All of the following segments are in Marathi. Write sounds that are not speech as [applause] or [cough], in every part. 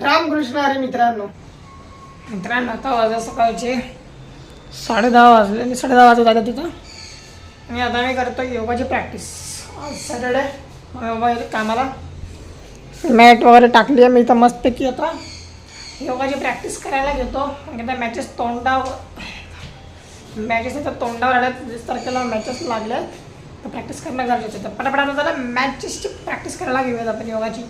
रामकृष्ण हरी मित्रांनो. मित्रांनो आता वाजा सकाळचे साडे दहा वाजले. आणि साडे दहा वाजत आता तिथं. आणि आता मी करतो योगाची प्रॅक्टिस आज सॅटर्डे योगा कामाला. मॅट वगैरे टाकली आहे मी इथं मस्तपैकी आता. योगाची प्रॅक्टिस करायला घेतो. आणि त्या मॅचेस तोंडावर मॅचेस इथं तोंडावर आल्या वीस तारखेला मॅचेस लागल्या तर प्रॅक्टिस करणं गरजेचं आहे. तर पटापट जरा मॅचेसची प्रॅक्टिस करायला घेऊयात आपण योगाची.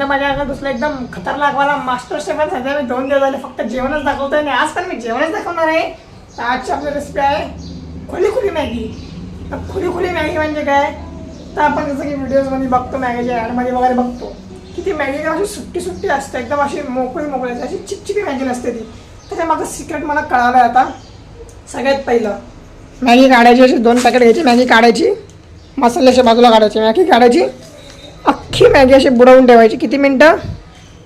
सध्या माझ्या अंगात दुसरं एकदम खतरनाक. वाला मास्टर शेफ आहे सध्या मी दोन दिवस झाले फक्त जेवणच दाखवतोय आणि आज पण मी जेवणच दाखवणार आहे. तर आजची आपली रेसिपी आहे खुली खुली मॅगी. तर खुली खुली मॅगी म्हणजे काय? तर आपण जसं की व्हिडिओजमध्ये बघतो मॅगीच्या ॲडमध्ये वगैरे बघतो की ती मॅगी अशी सुट्टी सुट्टी असते एकदम अशी मोकळी मोकळी असते अशी चिकचिकी मॅगी नसते ती. त्याच्या माझं सिक्रेट मला कळालं आहे आता. सगळ्यात पहिलं मॅगी काढायची अशी दोन पॅकेट घ्यायची मॅगी काढायची मसाल्याच्या बाजूला काढायची मॅगी काढायची अख्खी मॅगी अशी बुडवून ठेवायची. किती मिनटं?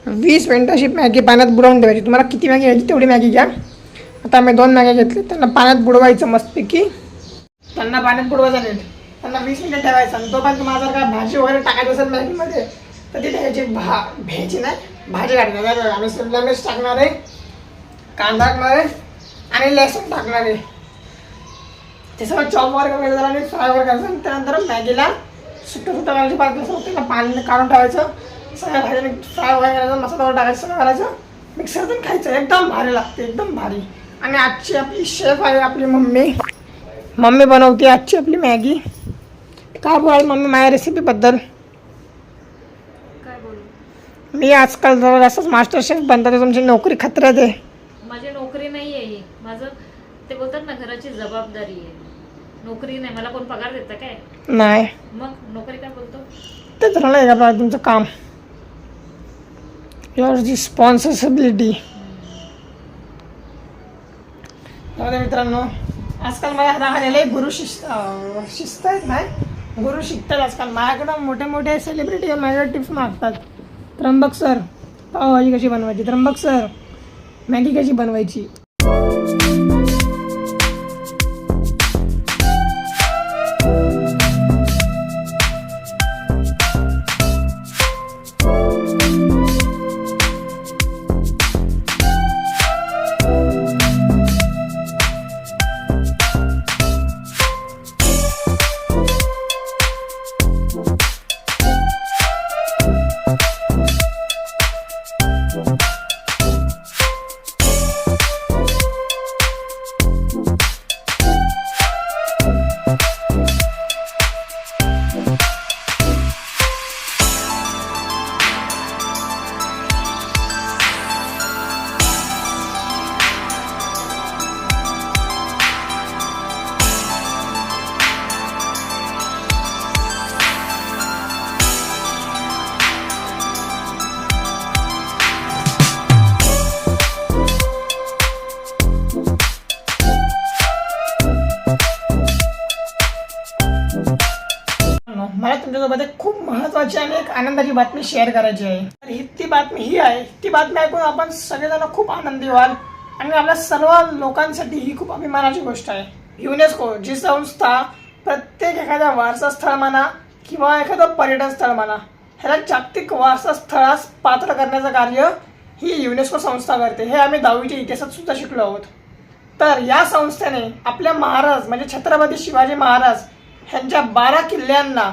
वीस मिनटं अशी मॅगी पाण्यात बुडवून ठेवायची. तुम्हाला किती मॅगी घ्यायची तेवढी मॅगी घ्या. आता आम्ही दोन मॅगी घेतले. त्यांना पाण्यात बुडवायचं मस्तपैकी. त्यांना पाण्यात बुडवायचं नीट त्यांना वीस मिनिटं ठेवायचं. आणि तोपर्यंत तुम्हाला जर काय भाजी वगैरे टाकायची असेल मॅगीमध्ये तर ती त्याची भा भ्यायची नाही. भाजी टाकणार आम्ही शिमला मिर्च टाकणार आहे. कांदा टाकणार आहे. आणि लसूण टाकणार आहे. ते सगळं चॉप वगैरे करायचं झालं आणि फ्राय वगैरे करायचं त्यानंतर मॅगीला सुट्टं सुट्टं करायची पाहिजे असं त्याला पाणी काढून ठेवायचं सगळ्या भाज्याने फ्राय वगैरे करायचं मसाला वगैरे टाकायचं सगळं करायचं. मिक्सरतून खायचं एकदम भारी लागते एकदम भारी. आणि आजची आपली शेफ आहे आपली मम्मी. मम्मी बनवते आजची आपली मॅगी. काय बोलाल मम्मी माझ्या रेसिपीबद्दल काय बोलू? मी आजकाल जवळ असंच मास्टर शेफ बनतात तुमची नोकरी खतऱ्यात आहे. माझी नोकरी नाही आहे माझं ते बोलतात ना घराची जबाबदारी आहे. नोकरी नाही मला कोण पगार देतं काय? नाही. मग नोकरी काय बोलतो? ते झालं नाही का तुमचं काम. युअर रिस्पॉन्सिबिलिटी मित्रांनो आजकाल माझ्या हाताखाली लय गुरु शिस्त शिस्त आहेत नाही गुरु शिकतात आजकाल. माझ्याकडं मोठे मोठे सेलिब्रिटी माझ्या टिप्स मागतात. त्र्यंबक सर पावभाजी कशी बनवायची? त्र्यंबक सर मॅगी कशी बनवायची? आनंदाची बातमी शेअर करायची आहे. तर ही ती बातमी ही आहे. ती बातमी ऐकून आपण सगळेजण खूप आनंदी व्हाल आणि आपल्या सर्व लोकांसाठी ही खूप अभिमानाची गोष्ट आहे. युनेस्को जी संस्था प्रत्येक एखाद्या वारसा स्थळ म्हणा किंवा एखादं पर्यटन स्थळ म्हणा ह्याला जागतिक वारसा स्थळास पात्र करण्याचं कार्य ही युनेस्को संस्था करते. हे आम्ही दहावीच्या इतिहासात सुद्धा शिकलो आहोत. तर या संस्थेने आपल्या महाराज म्हणजे छत्रपती शिवाजी महाराज ह्यांच्या बारा किल्ल्यांना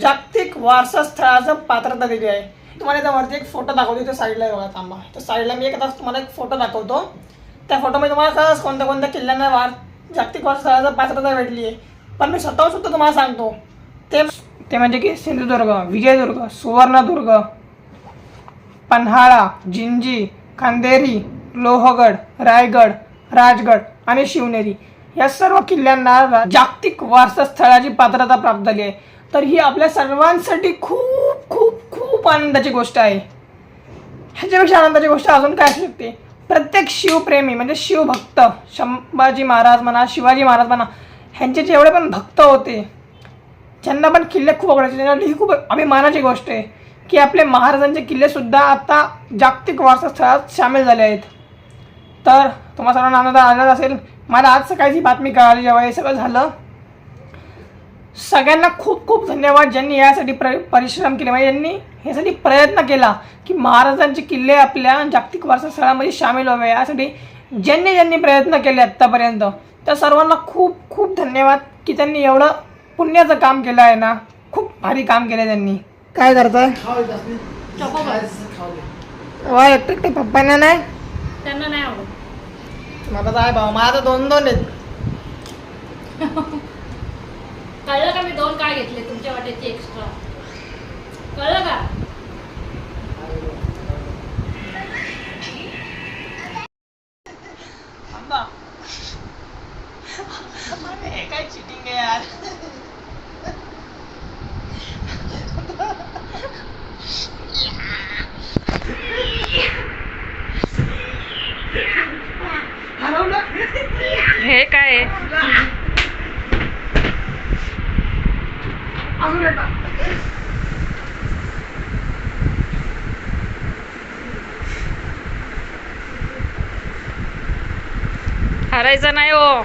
जागतिक वारसा स्थळाचं पात्रता दिली आहे? तुम्हाला इथं वरती एक फोटो दाखवतो तो साईडला बघा थांबा. तर साईडला मी एक आता तुम्हाला एक फोटो दाखवतो. त्या फोटोमध्ये तुम्हाला खरंच कोणत्या कोणत्या किल्ल्यांना वार जागतिक वारसास्थळाचं पात्रता भेटली आहे पण मी स्वतः सुद्धा तुम्हाला सांगतो ते ते म्हणजे की सिंधुदुर्ग विजयदुर्ग सुवर्णदुर्ग पन्हाळा जिंजी खांदेरी लोहगड रायगड राजगड आणि शिवनेरी. या सर्व किल्ल्यांना जागतिक वारसा स्थळाची पात्रता प्राप्त झाली आहे. तर ही आपल्या सर्वांसाठी खूप खूप खूप आनंदाची गोष्ट आहे. ह्याच्यापेक्षा आनंदाची गोष्ट अजून काय असू शकते? प्रत्येक शिवप्रेमी म्हणजे शिवभक्त संभाजी महाराज म्हणा शिवाजी महाराज म्हणा ह्यांचे जेवढे पण भक्त होते ज्यांना पण किल्ले खूप आवडायचे त्यांना ही खूप अभिमानाची गोष्ट आहे की आपले महाराजांचे किल्लेसुद्धा आता जागतिक वारसा स्थळात सामील झाले आहेत. तर तुम्हाला सर्वांना आनंद आनंद असेल. मला आज सकाळची बातमी कळाली जेव्हा हे सगळं झालं. सगळ्यांना खूप खूप धन्यवाद ज्यांनी यासाठी प्र परिश्रम केले. म्हणजे यांनी ह्यासाठी प्रयत्न केला की महाराजांचे किल्ले आपल्या जागतिक वारसा स्थळामध्ये सामील व्हावे. यासाठी ज्यांनी ज्यांनी प्रयत्न केले आत्तापर्यंत त्या सर्वांना खूप खूप धन्यवाद की त्यांनी एवढं पुण्याचं काम केलं आहे ना. खूप भारी काम केलं त्यांनी. काय करताय वा एकटे एकटे पप्पांना नाही? त्यांना नाही आवडत. मला तर आहे भाऊ माझा दोन दोन आहेत. [laughs] कळलं का मी दोन काय घेतले तुमच्या वाट्याचे एक्स्ट्रा कळलं का हे काय चिटिंग आहे यार हरवलं हे काय अजून येतात हरायचं नाही हो.